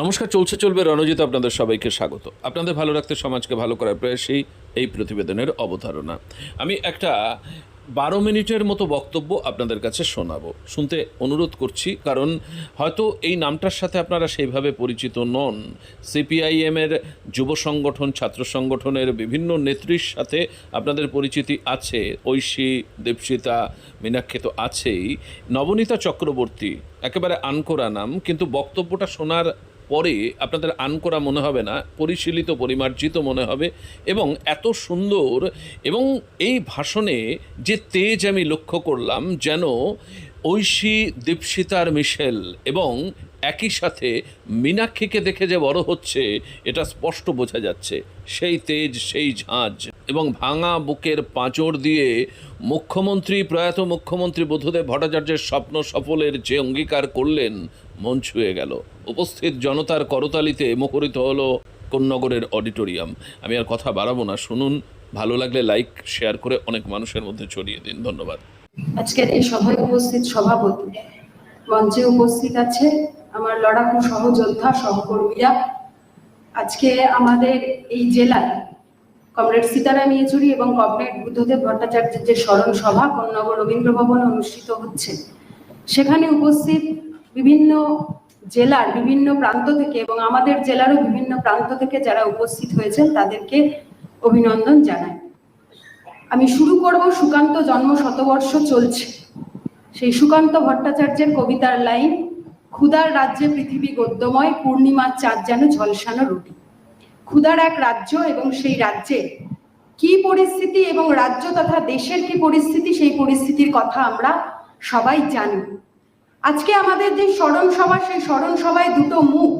নমস্কার, চলছে, চলবে রণজিৎ, আপনাদের সবাইকে স্বাগত। আপনাদের ভালো রাখতে সমাজকে ভালো করার প্রয়াসেই এই প্রতিবেদনের অবতারণা। আমি একটা বারো মিনিটের মতো বক্তব্য আপনাদের কাছে শোনাবো। শুনতে অনুরোধ করছি, কারণ হয়তো এই নামটার সাথে আপনারা সেইভাবে পরিচিত নন। সিপিআইএমের যুব সংগঠন, ছাত্র সংগঠনের বিভিন্ন নেত্রীর সাথে আপনাদের পরিচিতি আছে। ঐশী দেবসিতা মীনাক্ষী তো আছেই। নবনীতা চক্রবর্তী, একেবারে আনকোরা নাম, কিন্তু বক্তব্যটা শোনার পরে আপনাদের আনকোরা মনে হবে না, পরিশীলিত, পরিমার্জিত মনে হবে এবং এত সুন্দর এবং এই ভাষণে যে তেজ আমি লক্ষ্য করলাম যেন ঐশী দীপশিতার মিশেল এবং একই সাথে মীনাক্ষীকে দেখে যে বড় হচ্ছে, এটা স্পষ্ট বোঝা যাচ্ছে। সেই তেজ, সেই ঝাঁজ এবং ভাঙা বুকের পাঁচড় দিয়ে মুখ্যমন্ত্রী, প্রয়াত মুখ্যমন্ত্রী বুদ্ধদেব ভট্টাচার্যের স্বপ্ন সফলের যে অঙ্গীকার করলেন, মন ছুঁয়ে গেল। উপস্থিত জনতার করতালিতে মুখরিত হলো কোন্নগরের অডিটোরিয়াম। আমি আর কথা বাড়াবো না, শুনুন। ভালো লাগলে লাইক, শেয়ার করে অনেক মানুষের মধ্যে ছড়িয়ে দিন। ধন্যবাদ। আজকের এই সভায় উপস্থিত সভাপতি। মঞ্চে উপস্থিত আছে আমার লড়াকু সহযোদ্ধা সহকর্মীরা। আজকে আমাদের এই জেলায় কমরেড সীতারাম ইয়েচুরি এবং কমরেড বুদ্ধদেব ভট্টাচার্যের যে স্মরণ সভা কন্যগর রবীন্দ্র ভবনে অনুষ্ঠিত হচ্ছে, সেখানে উপস্থিত বিভিন্ন জেলার বিভিন্ন প্রান্ত থেকে এবং আমাদের জেলারও বিভিন্ন প্রান্ত থেকে যারা উপস্থিত হয়েছেন, তাদেরকে অভিনন্দন জানাই। আমি শুরু করব সুকান্ত জন্ম শতবর্ষ চলছে। সেই সুকান্ত ভট্টাচার্যের কবিতার লাইন ক্ষুদার রাজ্যে পৃথিবী গদ্যময়, পূর্ণিমার চাঁদ যেন ঝলসানো রুটি। ক্ষুদার এক রাজ্য এবং সেই রাজ্যে কি পরিস্থিতি এবং রাজ্য তথা দেশের কি পরিস্থিতি, সেই পরিস্থিতির কথা আমরা সবাই জানি। আজকে আমাদের যে স্মরণ সভা, সেই স্মরণ সভায় দুটো মুখ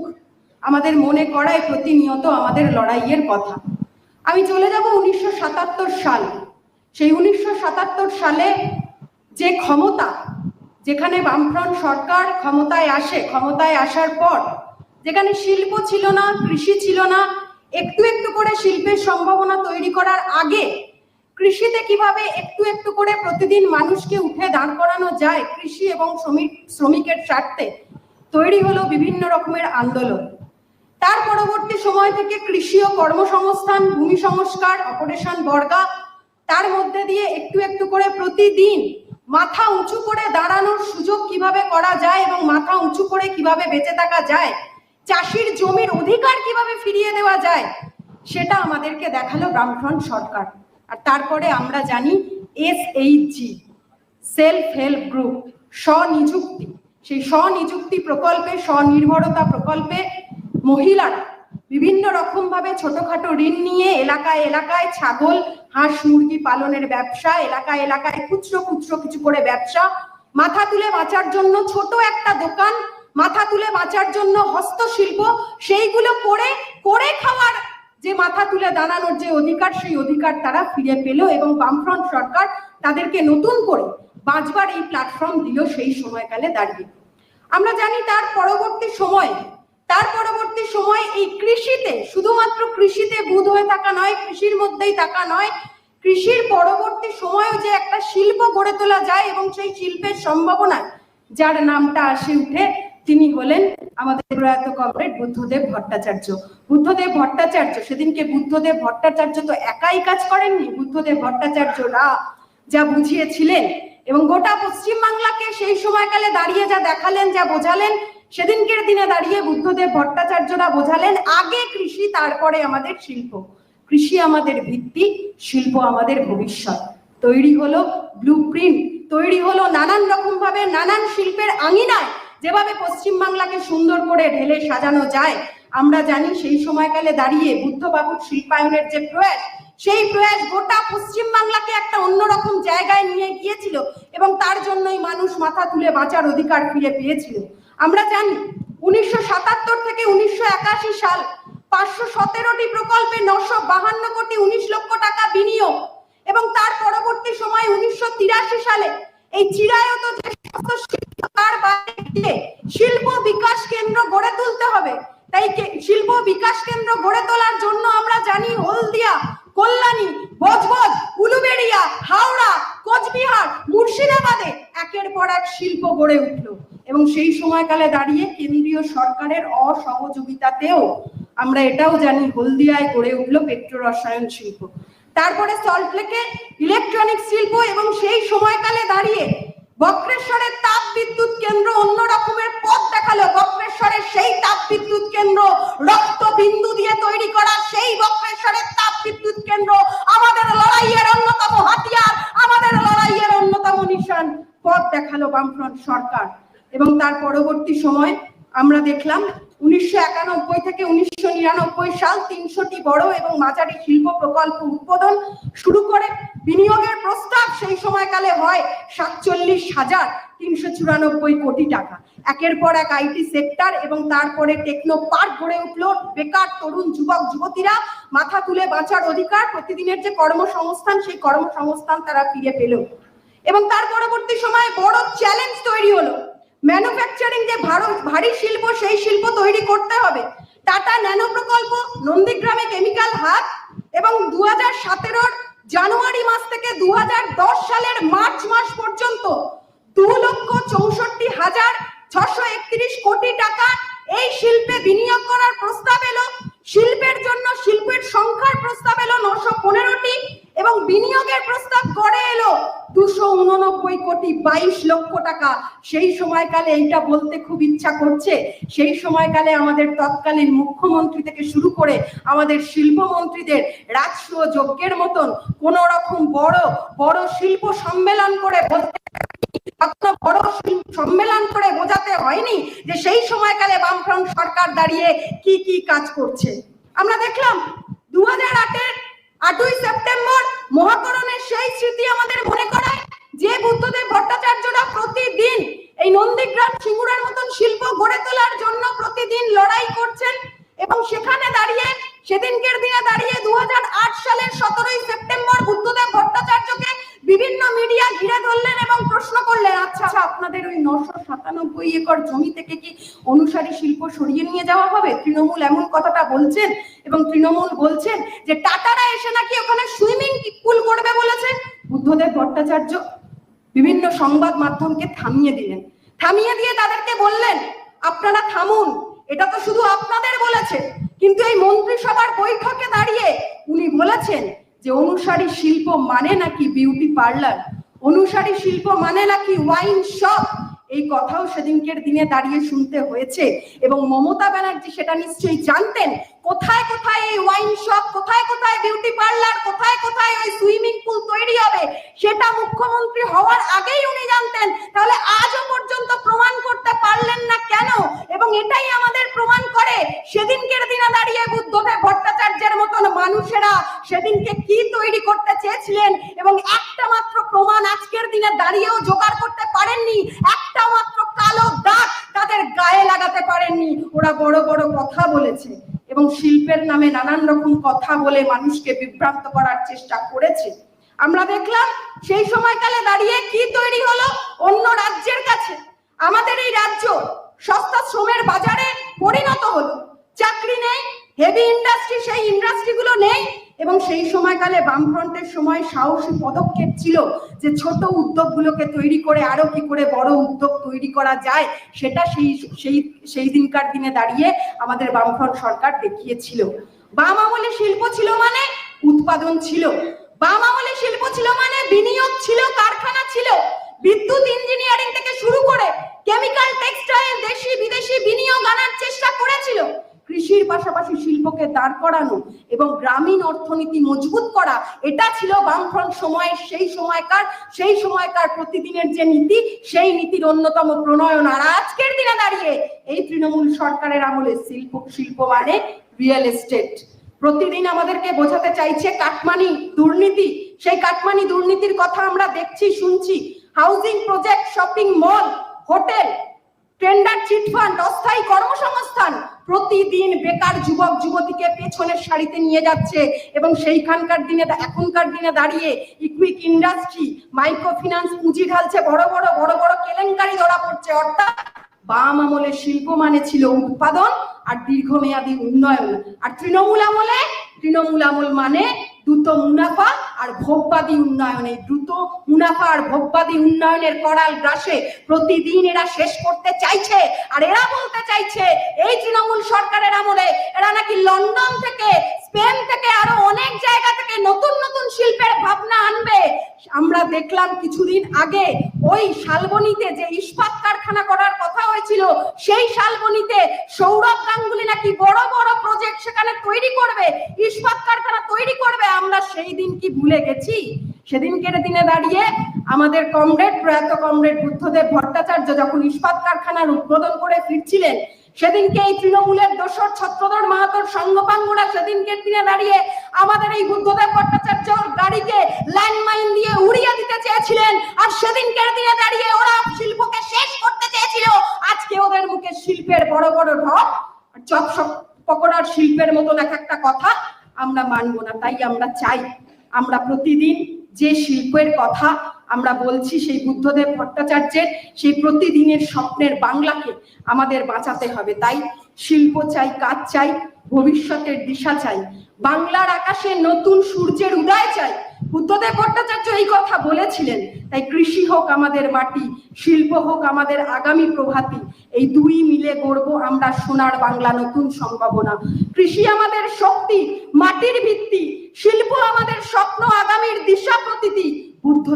আমাদের মনে করায় প্রতিনিয়ত আমাদের লড়াইয়ের কথা। আমি চলে যাব উনিশশো সাতাত্তর সাল। সেই উনিশশো সাতাত্তর সালে যে ক্ষমতা, যেখানে বামফ্রন্ট সরকার ক্ষমতায় আসে, ক্ষমতায় আসার পর, যেখানে শিল্প ছিল না, কৃষি ছিল না, একটু একটু করে শিল্পের সম্ভাবনা তৈরি করার আগে কৃষিতে কীভাবে একটু একটু করে প্রতিদিন মানুষকে উঠে দাঁড় করানো যায় কৃষি এবং শ্রমিক, শ্রমিকের স্বার্থে তৈরি হলো বিভিন্ন রকমের আন্দোলন। তার পরবর্তী সময় থেকে কৃষি ও কর্মসংস্থান, ভূমি সংস্কার, অপারেশন বর্গা, তার মধ্যে দিয়ে একটু একটু করে প্রতিদিন মাথা উঁচু করে দাঁড়ানোর সুযোগ কীভাবে করা যায় এবং মাথা উঁচু করে কীভাবে বেঁচে থাকা যায়, চাষির জমির অধিকার কীভাবে ফিরিয়ে দেওয়া যায়, সেটা আমাদেরকে দেখাল বামফ্রন্ট সরকার। আর তারপরে আমরা জানি S G self help group স্বনিযুক্তি। সেই স্বনিযুক্তি প্রকল্পে, স্বনির্ভরতা প্রকল্পে মহিলারা বিভিন্ন রকম ভাবে ছোটখাটো ঋণ নিয়ে এলাকায় এলাকায় ছাগল, হাঁস, মুরগি পালনের ব্যবসা, এলাকায় এলাকায় খুচরো খুচরো কিছু করে ব্যবসা। মাথা তুলে বাঁচার জন্য ছোট একটা দোকান, মাথা তুলে বাঁচার জন্য হস্তশিল্প, সেইগুলো করে করে খাওয়ার যে মাথা তুলে দাঁড়ানোর যে অধিকার, সেই অধিকার তারা ফিরে পেল এবং বামফ্রন্ট সরকার তাদেরকে নতুন করে বাঁচবার এই প্ল্যাটফর্ম দিল সেই সময়কালে দাঁড়িয়ে। আমরা জানি তার পরবর্তী সময়ে, তার পরবর্তী সময় এই কৃষিতে, শুধুমাত্র কৃষিতে বুধ হয়ে থাকা নয়, কৃষির মধ্যেই থাকা নয়, কৃষির পরবর্তী সময়েও যে একটা শিল্প গড়ে তোলা যায় এবং সেই শিল্পের সম্ভাবনায় যার নামটা আসে উঠে তিনি হলেন আমাদের প্রয়াত কমরেড বুদ্ধদেব ভট্টাচার্য। বুদ্ধদেব ভট্টাচার্য, সেদিনকে বুদ্ধদেব ভট্টাচার্য তো একাই কাজ করেননি। বুদ্ধদেব ভট্টাচার্যরা যা বুঝিয়েছিলেন এবং গোটা পশ্চিম বাংলাকে সেই সময়কালে দাঁড়িয়ে যা দেখালেন, যা বোঝালেন, সেদিনকের দিনে দাঁড়িয়ে বুদ্ধদেব ভট্টাচার্যরা বোঝালেন, আগে কৃষি, তারপরে আমাদের শিল্প। কৃষি আমাদের ভিত্তি, শিল্প আমাদের ভবিষ্যৎ। তৈরি হলো ব্লু তৈরি হলো নানান রকম ভাবে নানান শিল্পের আঙিনায় যেভাবে পশ্চিম বাংলাকে সুন্দর করে ঢেলে সাজানো যায়, আমরা জানি সেই সময়কালে দাঁড়িয়ে বুদ্ধবাবুর শিল্পায়নের যে প্রয়াস, সেই প্রয়াস গোটা পশ্চিম বাংলাকে একটা অন্যরকম জায়গায় নিয়ে গিয়েছিল এবং তার জন্যই মানুষ মাথা তুলে বাঁচার অধিকার ফিরে পেয়েছিল। আমরা জানি উনিশশো সাতাত্তর থেকে উনিশশো একাশি সাল পাঁচশো সতেরোটি প্রকল্পে নশো বাহান্ন কোটি উনিশ লক্ষ টাকা বিনিয়োগ এবং তার পরবর্তী সময় উনিশশো তিরাশি সালে এই চিরায়ত যে শিল্প বিকাশ কেন্দ্র গড়ে তুলতে হবে। তাই শিল্প বিকাশ কেন্দ্র গড়ে তোলার জন্য আমরা জানি হলদিয়া, কল্যাণী, বজবজ, উলুবেড়িয়া, হাওড়া, কোচবিহার, মুর্শিদাবাদে একের পর এক শিল্প গড়ে উঠল এবং সেই সময়কালে দাঁড়িয়ে কেন্দ্রীয় সরকারের অসহযোগিতাতেও আমরা এটাও জানি হলদিয়ায় গড়ে উঠল পেট্রো রসায়ন শিল্প। তারপরে সল্টলেকে ইলেকট্রনিক শিল্প এবং সেই সময়কালে দাঁড়িয়ে বক্রেশ্বরের তাপ বিদ্যুৎ কেন্দ্র অন্য রকমের পথ দেখাল। বক্রেশ্বরের সেই তাপ বিদ্যুৎ কেন্দ্র রক্ত বিন্দু দিয়ে তৈরি করা, সেই বক্রেশ্বরের তাপ বিদ্যুৎ কেন্দ্র আমাদের লড়াইয়ের অন্যতম হাতিয়ার, আমাদের লড়াইয়ের অন্যতম নিশান। পথ দেখাল বামফ্রন্ট সরকার। এবং তার পরবর্তী সময় আমরা দেখলাম উনিশশো একানব্বই থেকে উনিশশো নিরানব্বই সাল তিনশোটি বড় এবং মাঝারি শিল্প প্রকল্প উদ্বোধন শুরু করে। বিনিয়োগের প্রস্তাব সেই সময়কালে হয় সাতচল্লিশ হাজার তিনশো চুরানব্বই কোটি টাকা। একের পর এক আইটি সেক্টর এবং তারপরে টেকনো পার্ক গড়ে উঠল। বেকার, তরুণ, যুবক, যুবতীরা মাথা তুলে বাঁচার অধিকার প্রতিদিনের যে কর্মসংস্থান, সেই কর্মসংস্থান তারা ফিরে পেল। এবং তার পরবর্তী সময়ে বড় চ্যালেঞ্জ তৈরি হলো। ম্যানুফ্যাকচারিং যে ভারত ভারী শিল্প, সেই শিল্প তৈরি করতে হবে। টাটা ন্যানো প্রকল্প, নন্দীগ্রামে কেমিক্যাল হাব এবং দু হাজার সতেরোর জানুয়ারি মাস থেকে দু হাজার দশ সালের মার্চ মাস পর্যন্ত দু লক্ষ চৌষট্টি হাজার ছশো একত্রিশ কোটি টাকা এই শিল্পে বিনিয়োগ করার প্রস্তাব এলো। শিল্পের জন্য শিল্পের সংখ্যার প্রস্তাব এলো নশো পনেরোটি। এবং বিনিয়োগের প্রস্তাব করে এলো। দুশো উননব্বই কোটি বাইশ লক্ষ টাকা। সেই সময়কালে এইটা বলতে খুব ইচ্ছা করছে। সেই সময়কালে আমাদের তৎকালীন মুখ্যমন্ত্রী থেকে শুরু করে আমাদের শিল্পমন্ত্রীদের রাজস্ব যজ্ঞের মতন কোন রকম বড় বড় শিল্প সম্মেলন করে বড় সম্মেলন করে বোঝাতে হয়নি যে সেই সময়কালে বামফ্রন্ট সরকার দাঁড়িয়ে কি কি কাজ করছে। আমরা দেখলাম দু হাজার আটের আটই সেপ্টেম্বর মহাকরণের সেই স্মৃতি আমাদের মনে করায় যে বুদ্ধদেব ভট্টাচার্যরা প্রতিদিন এই নন্দীগ্রাম সিঙ্গুরের মতন শিল্প গড়ে তোলার জন্য প্রতিদিন লড়াই করছেন এবং সেখানে দাঁড়িয়ে, সেদিনকের দিনে দাঁড়িয়ে দু হাজার আট সালের সতেরোই সেপ্টেম্বর বুদ্ধদেব ভট্টাচার্যকে বিভিন্ন মিডিয়া ঘিরে ধরলেন এবং প্রশ্ন করলেন আচ্ছা আপনাদের ওই নশো সাতানব্বই একর জমি থেকে কি অনুসারী শিল্প সরিয়ে নিয়ে যাওয়া হবে? তৃণমূল এমন কথাটা বলছেন এবং তৃণমূল বলছেন যে টাটারা এসে নাকি ওখানে সুইমিং পুল করবে বলেছেন বুদ্ধদেব ভট্টাচার্য বিভিন্ন সংবাদ মাধ্যমকে থামিয়ে দিলেন। থামিয়ে দিয়ে তাদেরকে বললেন, আপনারা থামুন, এটা তো শুধু আপনাদের বলেছে। কিন্তু এই মন্ত্রিসভার বৈঠকে দাঁড়িয়ে উনি বলেছেন যে অনুসারী শিল্প মানে নাকি বিউটি পার্লার অনুসারী শিল্প মানে নাকি ওয়াইন শপ এই কথাও সেদিনকের দিনে দাঁড়িয়ে শুনতে হয়েছে। এবং মমতা ব্যানার্জি সেটা নিশ্চয়ই জানতেন। কোথায় কোথায় এই ওয়াইন শপ কোথায় কোথায় বিউটি পার্লার কোথায় কোথায় ওই সুইমিং পুল তৈরি হবে? সেটা মুখ্যমন্ত্রী হওয়ার আগেই উনি জানতেন তাহলে আজও পর্যন্ত প্রমাণ করতে পারলেন না কেন এবং এটাই আমাদের প্রমাণ করে সেদিনকের দিনে দাঁড়িয়ে বুদ্ধদেব ভট্টাচার্যের মতন মানুষেরা সেদিনকে কি তৈরি করতে চেয়েছিলেন এবং একটা মাত্র প্রমাণ আজকের দিনে দাঁড়িয়েও জোগাড় করতে পারেননি একটা মাত্র কালো দাগ তাদের গায়ে লাগাতে পারেননি ওরা বড় বড় কথা বলেছে এবং শিল্পের নামে নানান রকম কথা বলে মানুষকে বিভ্রান্ত করার চেষ্টা করেছে। আমরা দেখলাম সেই সময়কালে দাঁড়িয়ে কি তৈরি হলো অন্য রাজ্যের কাছে। আমাদের এই রাজ্য সস্তা শ্রমের বাজারে পরিণত হলো। চাকরি নেই হেভি ইন্ডাস্ট্রি সেই ইন্ডাস্ট্রিগুলো নেই। এবং সেই সময়কালে বামফ্রন্টের সময় সাহসী পদক্ষেপ ছিল যে ছোট উদ্যোগগুলোকে তৈরি করে, আরও কি করে বড় উদ্যোগ তৈরি করা যায়, সেটা সেই সেই সেই দিনকার দিনে দাঁড়িয়ে আমাদের বামফ্রন্ট সরকার দেখিয়েছিল। বাম আমলে শিল্প ছিল মানে উৎপাদন ছিল। বাম আমলে শিল্প ছিল মানে বিনিয়োগ ছিল, কারখানা ছিল। বিদ্যুৎ ইঞ্জিনিয়ারিং থেকে শুরু করে কেমিক্যাল, টেক্সটাইল, দেশি, বিদেশি বিনিয়োগ আনার চেষ্টা করেছিল। কৃষির পাশাপাশি শিল্পকে দাঁড় করানো এবং গ্রামীণ অর্থনীতি মজবুত করা, এটা ছিল বামফ্রন্ট সময়ের সেই সময়কার সেই সময়কার প্রতিদিনের যে নীতি, সেই নীতির অন্যতম প্রণয়ন। আর আজকের দিনে দাঁড়িয়ে এই তৃণমূল সরকারের আমলে শিল্প শিল্প মানে রিয়েল এস্টেট প্রতিদিন আমাদেরকে বোঝাতে চাইছে কাটমানি দুর্নীতি। সেই কাটমানি দুর্নীতির কথা আমরা দেখছি, শুনছি। Housing project shopping mall hotel tender chit fund অস্থায়ী কর্মসংস্থান প্রতিদিন বেকার যুবক, যুবতীকে পেছনের সারিতে নিয়ে যাচ্ছে এবং সেইখানকার দিনে এখনকার দিনে দাঁড়িয়ে ইকুইক ইন্ডাস্ট্রি মাইক্রো ফিনান্স পুঁজি ঢালছে, বড় বড় বড় বড় কেলেঙ্কারি ধরা পড়ছে। অর্থাৎ বাম আমলে শিল্প মানে ছিল উৎপাদন, আর দীর্ঘমেয়াদী উন্নয়ন। আর তৃণমূল আমলে, তৃণমূল আমল মানে দ্রুত মুনাফা আর ভোগবাদী উন্নয়ন দ্রুত মুনাফা আর ভোগবাদী উন্নয়নের করাল গ্রাসে প্রতিদিন এরা শেষ করতে চাইছে। আর এরা বলতে চাইছে, এই তৃণমূল সরকারের আমলে এরা নাকি লন্ডন থেকে, স্পেন থেকে আরও অনেক জায়গা থেকে নতুন নতুন শিল্পের ভাবনা আনবে। আমরা দেখলাম কিছুদিন আগে ওই শালবনিতে যে ইস্পাত কারখানা করার কথা হয়েছিল, সেই শালবনিতে সৌরভ গাঙ্গুলি নাকি বড় বড় প্রজেক্ট সেখানে তৈরি করবে, ইস্পাত কারখানা তৈরি করবে। আমরা সেই দিন কি ভুলে গেছি? সেদিনকের দিনে দাঁড়িয়ে আমাদের কমরেড, প্রয়াত কমরেড বুদ্ধদেব ভট্টাচার্য যখন ইস্পাত কারখানার উদ্বোধন করে ফিরছিলেন, সেদিনকে এই তৃণমূলের দোসর ছত্রধর মাহাতোর সঙ্গপাঙ্গরা সেদিনকের দিনে দাঁড়িয়ে আমাদের এই বুদ্ধদেব ভট্টাচার্য গাড়িকে ল্যান্ডমাইন দিয়ে উড়িয়ে দিতে চেয়েছিলেন আর সেদিনকের দিনে দাঁড়িয়ে ওরা শিল্পকে শেষ করতে চেয়েছিল। আজকে ওদের মুখে শিল্পের বড় বড় ঢপ। চপ পকোড়ার শিল্পের মতন এক একটা কথা আমরা মানবো না, তাই আমরা চাই। আমরা প্রতিদিন যে শিল্পের কথা আমরা বলছি, সেই বুদ্ধদেব ভট্টাচার্যের, সেই প্রতিদিনের স্বপ্নের বাংলাকে আমাদের বাঁচাতে হবে। তাই শিল্প চাই, কাজ চাই, ভবিষ্যতের দিশা চাই। বাংলার আকাশে নতুন সূর্যের উদয় চাই। বুদ্ধদেব ভট্টাচার্য এই কথা বলেছিলেন। তাই কৃষি হোক আমাদের মাটি, শিল্প হোক আমাদের আগামী প্রভাতি, এই দুই মিলে গড়ব আমরা সোনার বাংলা নতুন সম্ভাবনা। কৃষি আমাদের শক্তি, মাটির ভিত্তি শিল্প আমাদের স্বপ্ন আগামীর দিশা প্রতীতি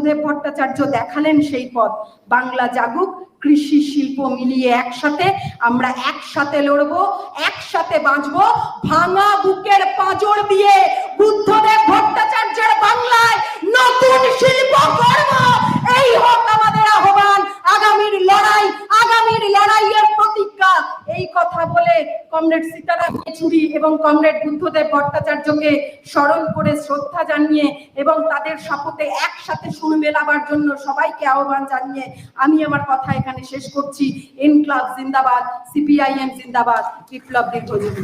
বুদ্ধদেব ভট্টাচার্য দেখালেন সেই পথ। বাংলা জাগুক, কৃষি শিল্প মিলিয়ে একসাথে, আমরা একসাথে লড়ব, একসাথে বাঁচব। ভাঙা বুকের পাঁজর দিয়ে বুদ্ধদেব ভট্টাচার্যের বাংলায় নতুন শিল্প করব এই হোক আমাদের আহ্বান। আগামীর লড়াই, আগামীর প্রতিজ্ঞা এই কথা বলে কমরেড সীতারাম ইয়েচুরি এবং কমরেড বুদ্ধদেব ভট্টাচার্যকে স্মরণ করে শ্রদ্ধা জানিয়ে এবং তাদের শপথে একসাথে সুর মেলাবার জন্য সবাইকে আহ্বান জানিয়ে আমি আমার কথা এখানে শেষ করছি। ইনক্লাব জিন্দাবাদ। সিপিআইএম জিন্দাবাদ। বিপ্লব দীর্ঘজীবী।